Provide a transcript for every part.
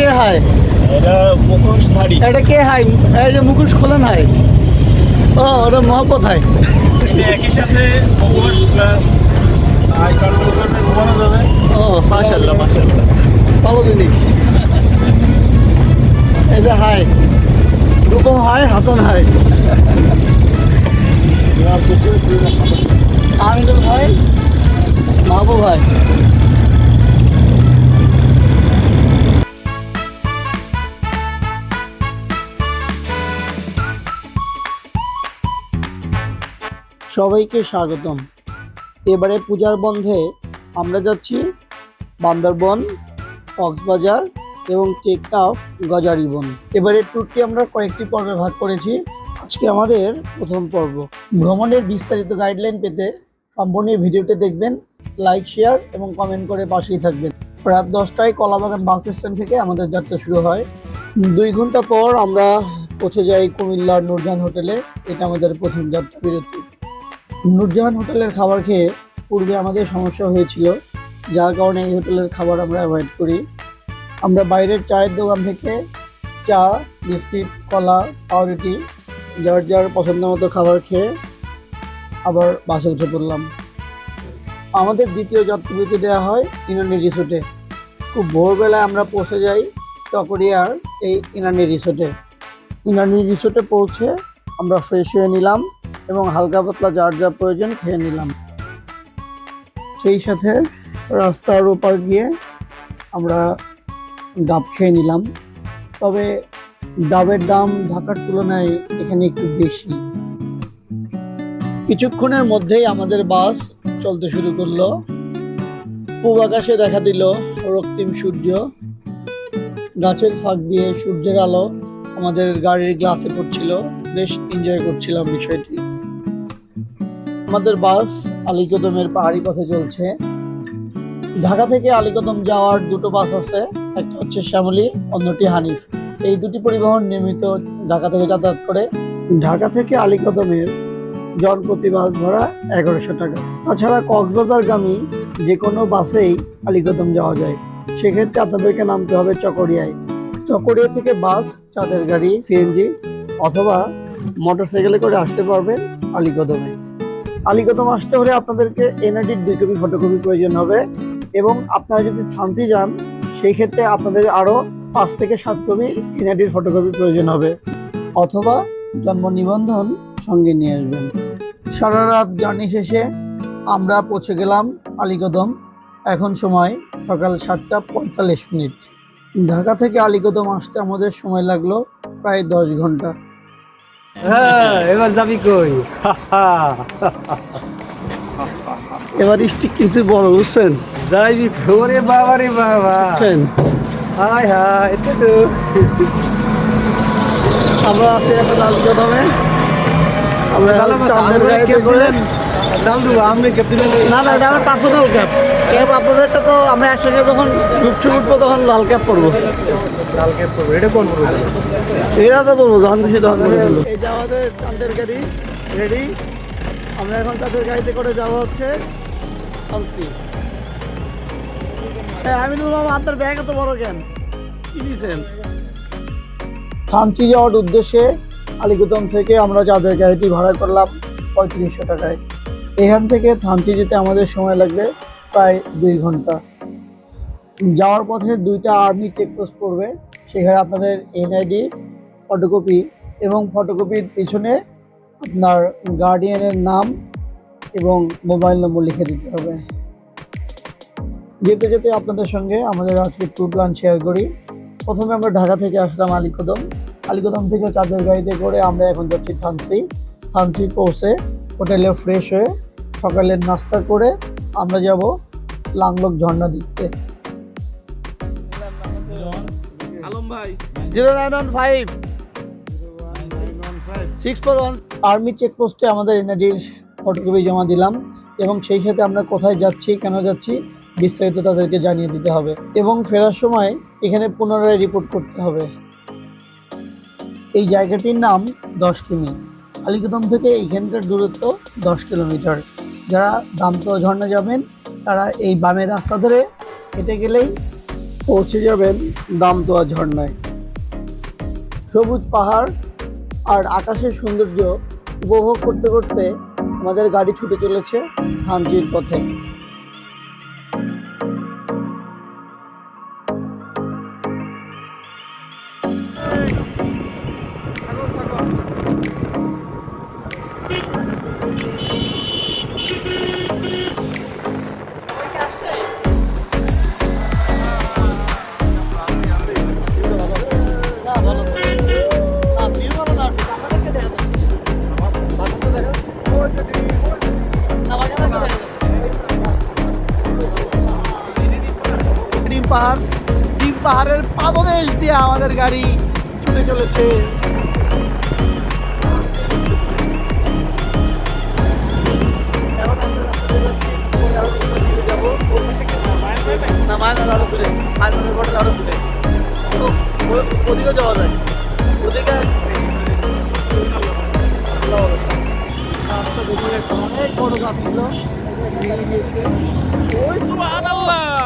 কে high এটা মুখোশধারী এটা কে high এই যে মুখোশ খোলেন হাই ও ওটা মহব্বত হাই একই সাথে মুখোশ প্লাস আই কন্ট্রোল করে ঘুমানো যাবে। ও মাশাল্লাহ মাশাল্লাহ ভালো জিনিস। এই যে hi Rupam hi Hasan hi Aminul ভাই মাহবুব ভাই। সবাইকে স্বাগতম। এবারে পূজার বন্ধে আমরা যাচ্ছি বান্দরবন, কক্সবাজার এবং টেকটাফ গজারিবন এবারে ট্যুরটি আমরা কয়েকটি পর্বে ভাগ করেছি। আজকে আমাদের প্রথম পর্ব। ভ্রমণের বিস্তারিত গাইডলাইন পেতে সম্পূর্ণ ভিডিওটি দেখবেন লাইক শেয়ার এবং কমেন্ট করে পাশেই থাকবেন। রাত দশটায় কলাবাগান বাস স্ট্যান্ড থেকে আমাদের যাত্রা শুরু হয়। দুই ঘণ্টা পর আমরা পৌঁছে যাই কুমিল্লার নুরজাহান হোটেলে। এটা আমাদের প্রথম যাত্রা বিরতি। নুরজাহান হোটেলের খাবার খেয়ে পূর্বে আমাদের সমস্যা হয়েছিল, যার কারণে এই হোটেলের খাবার আমরা অ্যাভয়েড করি। আমরা বাইরের চায়ের দোকান থেকে চা, বিস্কিট, কলা, পাউরুটি, যার যার পছন্দ মতো খাবার খেয়ে আবার বাসে উঠে পড়লাম। আমাদের দ্বিতীয় যাত্রাবিরতি দেওয়া হয় ইনানি রিসোর্টে। খুব ভোরবেলায় আমরা পৌঁছে যাই চকরিয়ার এই ইনানি রিসোর্টে। ইনানি রিসোর্টে পৌঁছে আমরা ফ্রেশ হয়ে নিলাম। এবং হালকা পাতলা যার যা প্রয়োজন খেয়ে নিলাম। সেই সাথে রাস্তার ওপার গিয়ে আমরা ডাব খেয়ে নিলাম। তবে ডাবের দাম ঢাকার তুলনায় এখানে একটু বেশি। কিছুক্ষণের মধ্যেই আমাদের বাস চলতে শুরু করল। পূব আকাশে দেখা দিল রক্তিম সূর্য। গাছের ফাঁক দিয়ে সূর্যের আলো আমাদের গাড়ির গ্লাসে পড়ছিল। বেশ এনজয় করছিলাম বিষয়টি। আমাদের বাস আলিকদমের পাহাড়ি পথে চলছে। ঢাকা থেকে আলিকদম যাওয়ার দুটো বাস আছে, একটা হচ্ছে শ্যামলী, অন্যটি হানিফ। এই দুটি পরিবহন নিয়মিত ঢাকা থেকে যাতায়াত করে। ঢাকা থেকে আলিকদমের জনপ্রতি বাস ভাড়া এগারোশো টাকা। তাছাড়া কক্সবাজারগামী যে কোনো বাসেই আলিকদম যাওয়া যায়। সেক্ষেত্রে আপনাদেরকে নামতে হবে চকরিয়ায়। চকরিয়া থেকে বাস, চাঁদের গাড়ি, সিএনজি অথবা মোটরসাইকেলে করে আসতে পারবেন আলিকদমে। আলিকদম আসতে হলে আপনাদেরকে এনআইডির দুই কপি ফটোকপি প্রয়োজন হবে। এবং আপনারা যদি থানচি যান, সেই ক্ষেত্রে আপনাদের আরও পাঁচ থেকে সাত কপি এনআইডির ফটোকপি প্রয়োজন হবে। অথবা জন্ম নিবন্ধন সঙ্গে নিয়ে আসবেন। সারা রাত জার্নি শেষে আমরা পৌঁছে গেলাম আলিকদম। এখন সময় সকাল সাতটা পঁয়তাল্লিশ মিনিট। ঢাকা থেকে আলিকদম আসতে আমাদের সময় লাগল প্রায় দশ ঘণ্টা। হ্যাঁ এবার যাবি কই? এবার স্টিক কিছু বড় বুঝছেন? যাইবি ওরে বাবা রে বাবা। হাই হাই এটা তো। আমরা আছি এখন আলিকদমে আমরা চাঁদের গায়ে গাড়িতে কেপ ডাল দেবো আপনি দিলেন না না এটা আমার পার্সোনাল ক্যাব ক্যাব আপনাদেরটা তো আমরা একসঙ্গে যখন ঢুকছি উঠবো তখন লাল ক্যাব পরবো। ডাল কেপ করব এটা কোন করব এটা তো বলব যখন খুশি তখন এই যে আমাদের চাঁদের গাড়ি রেডি আমরা এখন চাঁদের গাড়িতে করে যাওয়া হচ্ছে। আলসি আমি বললাম আপনার ব্যাগ এত বড় কেন? কি থানচি যাওয়ার উদ্দেশ্যে আলিকুদম থেকে আমরা চাঁদের গাড়িটি ভাড়া করলাম পঁয়ত্রিশশো টাকায়। এখান থেকে থানচি যেতে আমাদের সময় লাগবে প্রায় দুই ঘণ্টা। যাওয়ার পথে দুইটা আর্মি চেকপোস্ট পড়বে, সেখানে আপনাদের এনআইডি, ফটোকপি এবং ফটোকপির পিছনে আপনার গার্ডিয়ানের নাম এবং মোবাইল নম্বর লিখে দিতে হবে। যেতে যেতে আপনাদের সঙ্গে আমাদের আজকে ট্যুর প্ল্যান শেয়ার করি। প্রথমে আমরা ঢাকা থেকে আসলাম আলিকদম। আলিকদম থেকে চাঁদের গাড়িতে করে আমরা এখন যাচ্ছি থানসি থানসি পৌঁছে হোটেলে ফ্রেশ হয়ে সকালের নাস্তা করে আমরা যাব লাংলক ঝর্ণা দেখতে। আর্মি চেকপোস্টে আমাদের এনআইডির ফটোকপি জমা দিলাম এবং সেই সাথে আমরা কোথায় যাচ্ছি কেন যাচ্ছি বিস্তারিত তাদেরকে জানিয়ে দিতে হবে এবং ফেরার সময় এখানে পুনরায় রিপোর্ট করতে হবে। এই জায়গাটির নাম দশ কিমি। আলিকদম থেকে এইখানকার দূরত্ব দশ কিলোমিটার। যারা দামতো ঝর্ণা যাবেন, তারা এই বামের রাস্তা ধরে হেঁটে গেলেই পৌঁছে যাবেন দামতোয়া ঝর্ণায় সবুজ পাহাড় আর আকাশের সৌন্দর্য উপভোগ করতে করতে আমাদের গাড়ি ছুটে চলেছে থানচির পথে। পাহাড় ডিম পাহাড়ের পাদদেশ দিয়ে আমাদের গাড়ি ছুটে চলেছে অনেক বড় গাছ ছিল ওই সুবহানাল্লাহ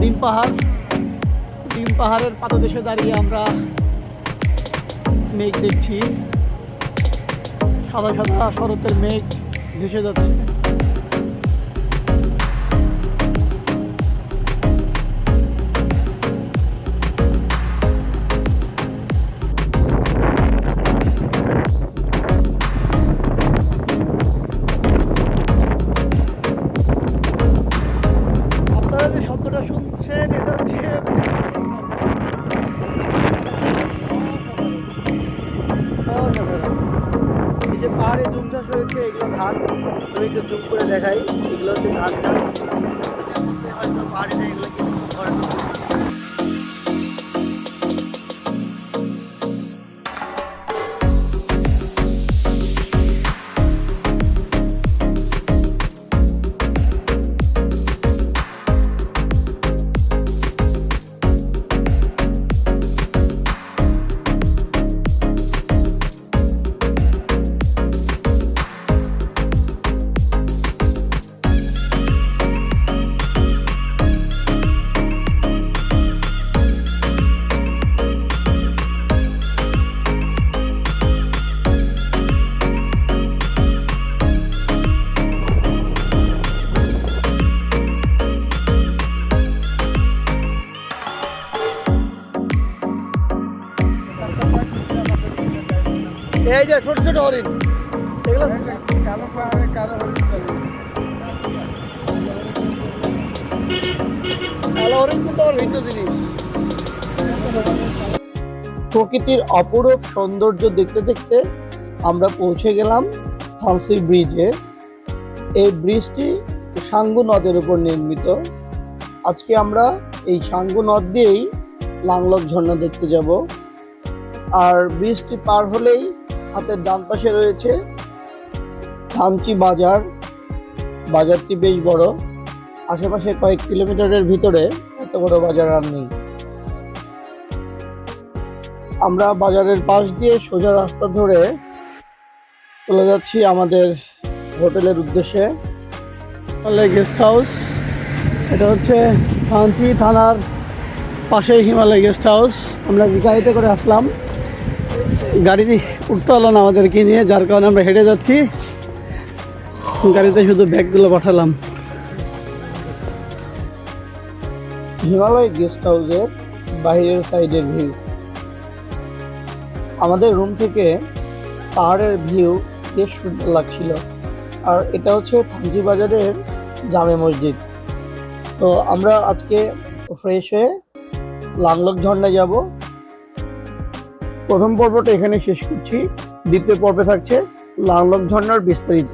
ডিম পাহাড়। ডিম পাহাড়ের পাদদেশে দাঁড়িয়ে আমরা মেঘ দেখছি। সাদা সাদা শরতের মেঘ ভেসে যাচ্ছে। এই যে ছোট ছোট হরিণ। প্রকৃতির অপরূপ সৌন্দর্য দেখতে দেখতে আমরা পৌঁছে গেলাম থামসি ব্রিজে। এই ব্রিজটি সাঙ্গু নদের উপর নির্মিত। আজকে আমরা এই সাঙ্গু নদ দিয়েই লাংলক ঝর্ণা দেখতে যাব। আর ব্রিজটি পার হলেই হাতের ডান পাশে রয়েছে থানচি বাজার। বাজারটি বেশ বড়। আশেপাশে কয়েক কিলোমিটারের ভিতরে এত বড় বাজার আর নেই। আমরা বাজারের পাশ দিয়ে সোজা রাস্তা ধরে চলে যাচ্ছি আমাদের হোটেলের উদ্দেশ্যে। হিমালয় গেস্ট হাউস এটা হচ্ছে থানচি থানার পাশেই হিমালয় গেস্ট হাউস আমরা গাড়িতে করে আসলাম। গাড়ি উঠতে হলো না আমাদেরকে নিয়ে, যার কারণে আমরা হেঁটে যাচ্ছি। গাড়িতে শুধু ব্যাগগুলো পাঠালাম। হিমালয় গেস্ট হাউসের বাইরের সাইডের ভিউ। আমাদের রুম থেকে পাহাড়ের ভিউ বেশ সুন্দর লাগছিল। আর এটা হচ্ছে থানজি বাজারের জামে মসজিদ। তো আমরা আজকে ফ্রেশ হয়ে লাংলক ঝর্ণায় যাব। প্রথম পর্বটা এখানে শেষ করছি। দ্বিতীয় পর্বে থাকছে লাংলক ঝর্ণার বিস্তারিত।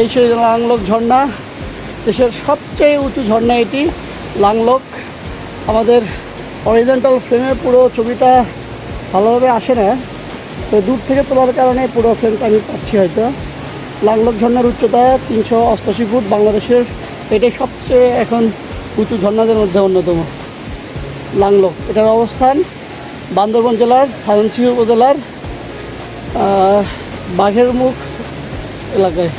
এই সেই লাংলক ঝর্ণা, দেশের সবচেয়ে উঁচু ঝর্ণা এটি, লাংলক। আমাদের অরিজেন্টাল ফ্রেমে পুরো ছবিটা ভালোভাবে আসে না তো দূর থেকে তোলার কারণে পুরো ফ্রেমটা আমি পাচ্ছি হয়তো। লাংলক ঝর্ণার উচ্চতা তিনশো অষ্টাশি ফুট বাংলাদেশের, এটাই সবচেয়ে এখন উঁচু ঝর্ণাদের মধ্যে অন্যতম। লাংলক, এটার অবস্থান বান্দরবান জেলার থানচি উপজেলার বাঘের মুখ এলাকায়।